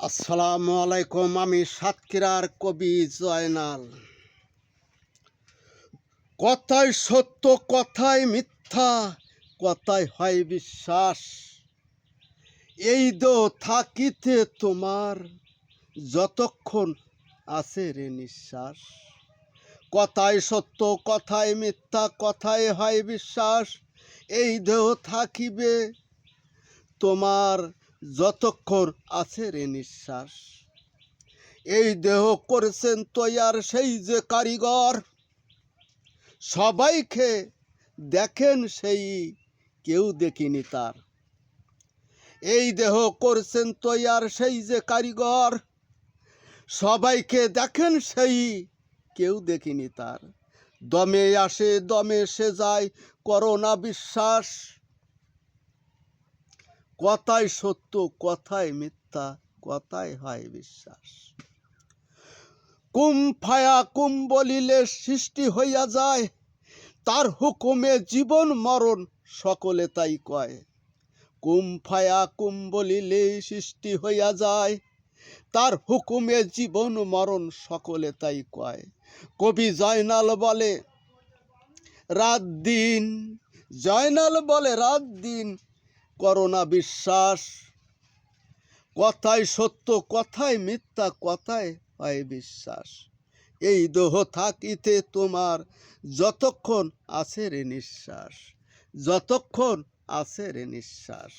আসসালামু আলাইকুম, আমি সাতক্ষীরার কবি জয়নাল। কথায় সত্য কথায় মিথ্যা কথায় হয় বিশ্বাস। এই দো থাকিতে তোমার যতক্ষণ আছে রে নিঃশ্বাস। কথায় সত্য কথায় মিথ্যা কথায় হয় বিশ্বাস। এই দেহ থাকিবে তোমার যতক্ষণ আছে রে নিঃশ্বাস, এই দেহ করেছেন তৈয়ার সেই যে কারিগর। সবাইকে দেখেন সেই, কেউ দেখিনি তার। এই দেহ করছেন তৈয়ার সেই যে কারিগর, সবাইকে দেখেন সেই, কেউ দেখিনি তার। দমে আসে, দমে সে যায়, করোনা বিশ্বাস। কথায় সত্য কথায় মিথ্যা কথায় হয় বিশ্বাস। কুম ফায়া কুম বলিলে সৃষ্টি হইয়া যায়, তার হুকুমে জীবন মরণ সকলে তাই কয়। কুম ফায়া কুম বলিলে সৃষ্টি হইয়া যায়, তার হুকুমে জীবন মরণ সকলে তাই কয়। কবি জয়নাল বলে, রাত দিন, জয়নাল বলে, রাত দিন করোনা বিশ্বাস। কথায় সত্য কথায় মিথ্যা কথায় হয় বিশ্বাস। এই দেহ থাকিতে তোমার যতক্ষণ আছে রে নিঃশ্বাস, যতক্ষণ আছে রে নিঃশ্বাস।